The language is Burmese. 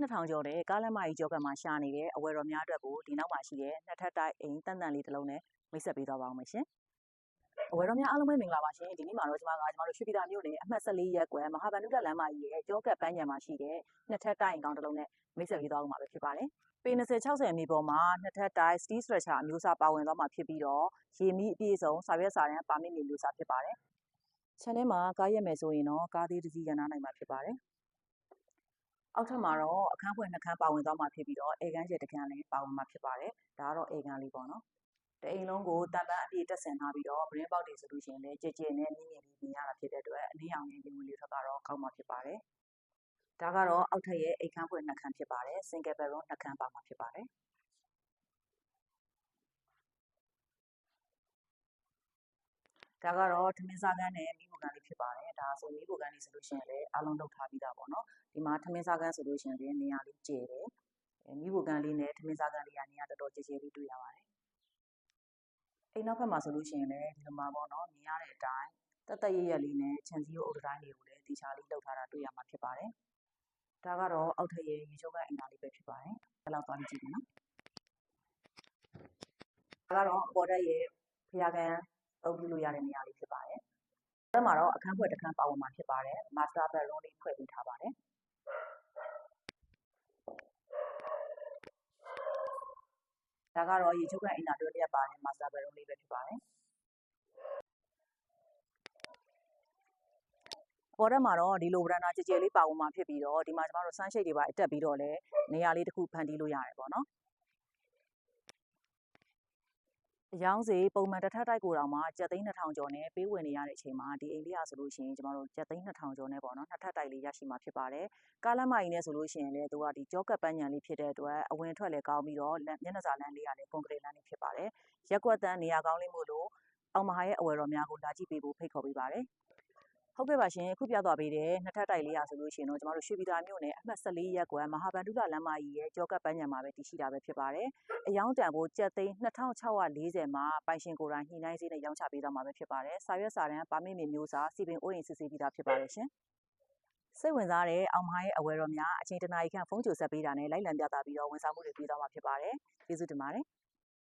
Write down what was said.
2000ကျော်တဲ့ကားလမ်းမကြီးကြောကတ်မှာရှာနေတဲ့အဝယ်တော်များအတွက်ကိုဒီနောက်မှာရှိတဲ့နှစ်ထပ်တိုက်အိမ်တန်တန်လေးတစ်လုံးနဲ့မိတ်ဆက်ပေးသွားပါအောင်မရှင်အဝယ်တော်များအားလုံးပဲမင်္ဂလာပါရှင်ဒီနေ့မှာတော့ကျွန်မကကျွန်တော်တို့ရွှေပြည်သာမြို့နယ်အမှတ်14ရပ်ကွယ်မဟာဗန္ဓုလလမ်းမကြီးရဲ့ကြောကတ်ပန်းခြံမှာရှိတဲ့နှစ်ထပ်တိုက်အိမ်ကောင်တစ်လုံးနဲ့မိတ်ဆက်ပေးသွားအောင်မှာပဲဖြစ်ပါတယ်ပေ20 60အမီပေါ်မှာနှစ်ထပ်တိုက် steel structure အမျိုးအစားပါဝင်သွားမှာဖြစ်ပြီးတော့ရေမီအပြည့်အစုံစာရွက်စာတမ်းပါမစ်မီမျိုးစားဖြစ်ပါတယ်ခြံထဲမှာကားရက်မယ်ဆိုရင်တော့ကားသေးတစ်စီးရန်နာနိုင်မှာဖြစ်ပါတယ် အောက်ထပ်မှာတော့အခန်းဖွင့်နှခန်းပါဝင်သွားမှာဖြစ်ပြီးတော့အေကန်းကျက်တစ်ခန်းလည်းပါဝင်မှာဖြစ်ပါတယ်ဒါကတော့အေကန်းလေးပေါ့နော်တအိမ်လုံးကိုတန်ပန်းအပြည့်တက်ဆင်ထားပြီးတော့ဗရင်းပေါက်တွေဆိုလို့ရှိရင်လည်းကြဲကြဲနဲ့မြင့်မြင့်လေးမြင်ရတာဖြစ်တဲ့အတွက်အနည်းအောင်နဲ့ဒီဝင်လေးထွက်ကတော့ကောင်းမှာဖြစ်ပါတယ်ဒါကတော့အောက်ထပ်ရဲ့အိမ်ခန်းဖွင့်နှခန်းဖြစ်ပါတယ် single bedroom နှခန်းပါမှာဖြစ်ပါတယ်ဒါကတော့ထမင်းစားကန်းနဲ့မိဖို့ကန်းလေးဖြစ်ပါတယ်ဒါဆိုမိဖို့ကန်းလေးဆိုလို့ရှိရင်လည်းအလုံးလောက်ထားပြီးသားပေါ့နော် ဒီမှာထမင်းစားကန်းဆိုလို့ရှိရင်လည်းနေရာလေးကျယ်တယ်မိဖို့ကန်းလေးနဲ့ထမင်းစားကန်းလေးကနေရာတော်တော်ကျယ်ကျယ်လေးတွေ့ရပါတယ်အိမ်နောက်ဘက်မှာဆိုလို့ရှိရင်လည်းဒီလိုမှာပေါ့နော်မြင်ရတဲ့အတိုင်းတက်တက်ရရလေးနဲ့ခြံစည်းရိုးအုပ်တိုင်းတွေကိုလည်းတီချာလေးလှုပ်ထားတာတွေ့ရမှာဖြစ်ပါတယ်ဒါကတော့အောက်ထပ်ရဲ့ရေချိုးကအင်တာလေးပဲဖြစ်ပါတယ်။အဲ့လောက်သွားကြည့်မယ်နော်။ဒါကတော့အပေါ်တက်ရဲ့ဖျားကန်သုံးပြလို့ရတဲ့နေရာလေးဖြစ်ပါတယ်။အဲ့မှာတော့အခန်းဖွက်တစ်ခန်းပါဝင်မှာဖြစ်ပါတယ်။ master bedroom လေးဖွဲ့ပေးထားပါတယ်။ ဒါကတော့ရေချိုးကန်အင်တာတွဲရက်ပါတယ် master bedroom လေးပဲဖြစ်ပါတယ်။ပေါ်တက်မှာတော့ဒီလိုဗရန်ဒါကြဲကြဲလေးပါဝင်မှာဖြစ်ပြီးတော့ဒီမှာကျမတို့ဆန်းရှိတ်တွေပါအတက်ပြီးတော့လည်းနေရာလေးတစ်ခုဖန်တီးလို့ရတယ်ပေါ့နော် အယောင်းစီပုံမှန်တစ်ထပ်တိုက်ကိုတောင်မှကျပ်သိန်း2000ကျော်နဲ့ပေးဝင်နေရတဲ့အချိန်မှာဒီအိမ်လေးရဆိုလို့ရှိရင်ကျမတို့ကျပ်သိန်း2000ကျော်နဲ့ပေါ့နော်နှစ်ထပ်တိုက်လေးရရှိမှာဖြစ်ပါတယ်ကားလမ်းမကြီးနဲ့ဆိုလို့ရှိရင်လည်းသူကဒီကြောကပ်ပန်းညံလေးဖြစ်တဲ့အတွက်အဝင်ထွက်လည်းကောင်းပြီးတော့မျက်နှာစာလမ်းလေးကလည်းကွန်ကရစ်လမ်းလေးဖြစ်ပါတယ်ရက်ကွက်တန်းနေရာကောင်းလေးမို့လို့အောင်မဟာရဲ့အဝယ်တော်များကိုလာကြည့်ပေးဖို့ဖိတ်ခေါ်ပေးပါတယ် ဟုတ်ကဲ့ပါရှင်အခုပြသွားပေးတဲ့နှစ်ထပ်တိုက်လေးရဆိုလို့ရှိရင်တော့ကျမတို့ရွှေပြည်သာမြို့နယ်အမှတ်14ရပ်ကွယ်မဟာဗန္ဓုလလမ်းမကြီးရဲ့ကြောကပ်ပန်းညံမှာပဲတည်ရှိတာပဲဖြစ်ပါတယ်အယောင်းတန်ကိုကျပ်သိန်း2640မှာပိုင်ရှင်ကိုယ်တိုင်ညှိနှိုင်းစေးနဲ့ရောင်းချပေးသွားမှာပဲဖြစ်ပါတယ်စာရွက်စာတမ်းပါမစ်မီမျိုးစာစီပင်အိုးရင်စစ်ဆေးပြီးသားဖြစ်ပါတယ်ရှင်စိတ်ဝင်စားတဲ့အောင်မရဲ့အဝယ်တော်များအချိန်တနာရီခန့်ဖုန်းကြိုဆက်ပေးတာနဲ့လိုက်လံပြသပြီးတော့ဝန်ဆောင်မှုတွေပေးသွားမှာဖြစ်ပါတယ်ကျေးဇူးတင်ပါတယ်